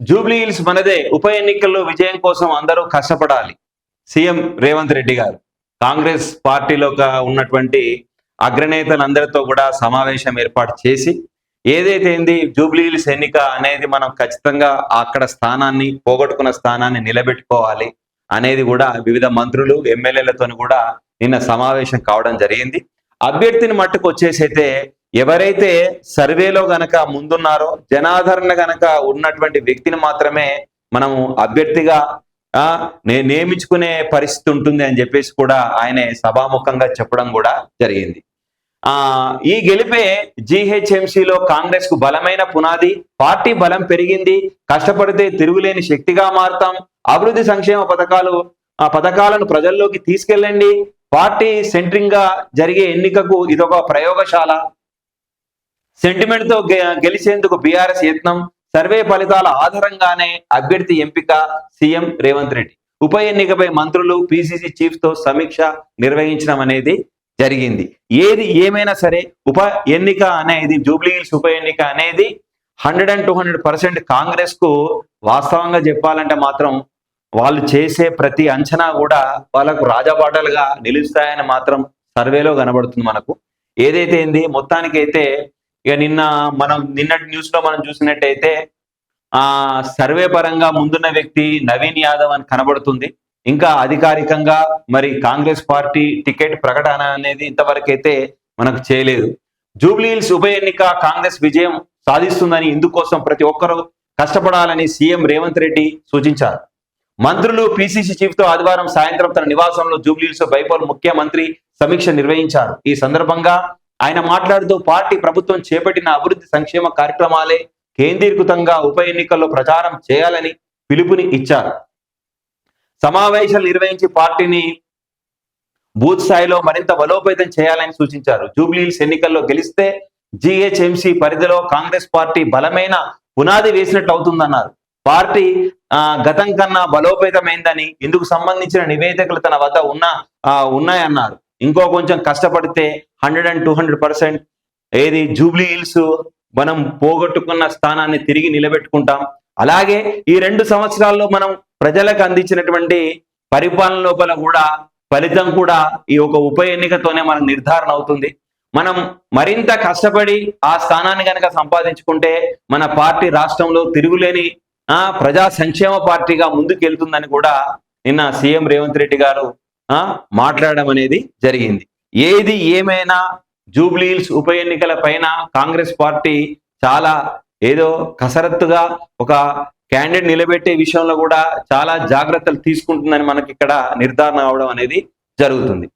Jubilee hills మనదే ఉప ఎన్నికల్లో విజయం కోసం అందరూ కష్టపడాలి. సీఎం రేవంత్ రెడ్డి గారు కాంగ్రెస్ పార్టీలో ఉన్నటువంటి అగ్రనేతలందరితో కూడా సమావేశం ఏర్పాటు చేసి ఏదైతే ఏంది జూబ్లీ హిల్స్ ఎన్నిక అనేది మనం ఖచ్చితంగా అక్కడ స్థానాన్ని పోగొట్టుకున్న స్థానాన్ని నిలబెట్టుకోవాలి అనేది కూడా వివిధ మంత్రులు ఎమ్మెల్యేలతో కూడా నిన్న సమావేశం కావడం జరిగింది. అభ్యర్థిని మట్టుకు వచ్చేసి అయితే ఎవరైతే సర్వేలో గనక ముందున్నారో జనాదరణ గనక ఉన్నటువంటి వ్యక్తిని మాత్రమే మనము అభ్యర్థిగా ఆ నే- నియమించుకునే పరిస్థితి ఉంటుంది అని చెప్పేసి కూడా ఆయన సభాముఖంగా చెప్పడం కూడా జరిగింది. ఆ ఈ గెలిపే జీహెచ్ఎంసీలో కాంగ్రెస్కు బలమైన పునాది పార్టీ బలం పెరిగింది కష్టపడితే తిరుగులేని శక్తిగా మారుతాం అభివృద్ధి సంక్షేమ పథకాలు ఆ పథకాలను ప్రజల్లోకి తీసుకెళ్ళండి పార్టీ సెంట్రింగ్గా జరిగే ఎన్నికకు ఇదొక ప్రయోగశాల సెంటిమెంట్తో గె- గెలిచేందుకు బీఆర్ఎస్ యత్నం సర్వే ఫలితాల ఆధారంగానే అభ్యర్థి ఎంపిక సీఎం రేవంత్ రెడ్డి. ఉప ఎన్నికపై మంత్రులు పిసిసి చీఫ్తో సమీక్ష నిర్వహించడం అనేది జరిగింది. ఏది ఏమైనా సరే ఉప ఎన్నిక అనేది జూబ్లీ హిల్స్ ఉప ఎన్నిక అనేది hundred and two hundred percent కాంగ్రెస్కు వాస్తవంగా చెప్పాలంటే మాత్రం వాళ్ళు చేసే ప్రతి అంచనా కూడా వాళ్ళకు రాజబాటలుగా నిలుస్తాయని మాత్రం సర్వేలో కనబడుతుంది మనకు. ఏదైతే ఏంది మొత్తానికైతే ఇక నిన్న మనం నిన్నటి న్యూస్లో మనం చూసినట్టయితే ఆ సర్వే పరంగా ముందున్న వ్యక్తి నవీన్ యాదవ్ అని కనబడుతుంది. ఇంకా అధికారికంగా మరి కాంగ్రెస్ పార్టీ టికెట్ ప్రకటన అనేది ఇంతవరకైతే మనకు చేయలేదు. జూబ్లీహిల్స్ ఉప ఎన్నిక కాంగ్రెస్ విజయం సాధిస్తుందని ఇందుకోసం ప్రతి ఒక్కరూ కష్టపడాలని సీఎం రేవంత్ రెడ్డి సూచించారు. మంత్రులు పిసిసి చీఫ్తో ఆదివారం సాయంత్రం తన నివాసంలో జూబ్లీహిల్స్ బైపోల్ ముఖ్యమంత్రి సమీక్ష నిర్వహించారు. ఈ సందర్భంగా ఆయన మాట్లాడుతూ పార్టీ ప్రభుత్వం చేపట్టిన అభివృద్ధి సంక్షేమ కార్యక్రమాలే కేంద్రీకృతంగా ఉప ఎన్నికల్లో ప్రచారం చేయాలని పిలుపుని ఇచ్చారు. సమావేశాలు నిర్వహించి పార్టీని బూత్ స్థాయిలో మరింత బలోపేతం చేయాలని సూచించారు. జూబ్లీహిల్స్ ఎన్నికల్లో గెలిస్తే జిహెచ్ఎంసీ పరిధిలో కాంగ్రెస్ పార్టీ బలమైన పునాది వేసినట్లు అవుతుందన్నారు. పార్టీ గతం కన్నా బలోపేతమైందని ఇందుకు సంబంధించిన నివేదికలు తన వద్ద ఉన్న ఆ, ఉన్నాయన్నారు. ఇంకో కొంచెం కష్టపడితే hundred and two hundred percent ఏది జూబ్లీ హిల్స్ మనం పోగొట్టుకున్న స్థానాన్ని తిరిగి నిలబెట్టుకుంటాం. అలాగే ఈ రెండు సంవత్సరాల్లో మనం ప్రజలకు అందించినటువంటి పరిపాలన లోపల కూడా ఫలితం కూడా ఈ ఒక ఉప ఎన్నికతోనే మనకు నిర్ధారణ అవుతుంది. మనం మరింత కష్టపడి ఆ స్థానాన్ని కనుక సంపాదించుకుంటే మన పార్టీ రాష్ట్రంలో తిరుగులేని ఆ ప్రజా సంక్షేమ పార్టీగా ముందుకెళ్తుందని కూడా నిన్న సీఎం రేవంత్ రెడ్డి గారు మాట్లాడడం అనేది జరిగింది. ఏది ఏమైనా జూబ్లీహిల్స్ ఉప ఎన్నికల పైన కాంగ్రెస్ పార్టీ చాలా ఏదో కసరత్తుగా ఒక క్యాండిడేట్ నిలబెట్టే విషయంలో కూడా చాలా జాగ్రత్తలు తీసుకుంటుందని మనకి ఇక్కడ నిర్ధారణ అవడం అనేది జరుగుతుంది.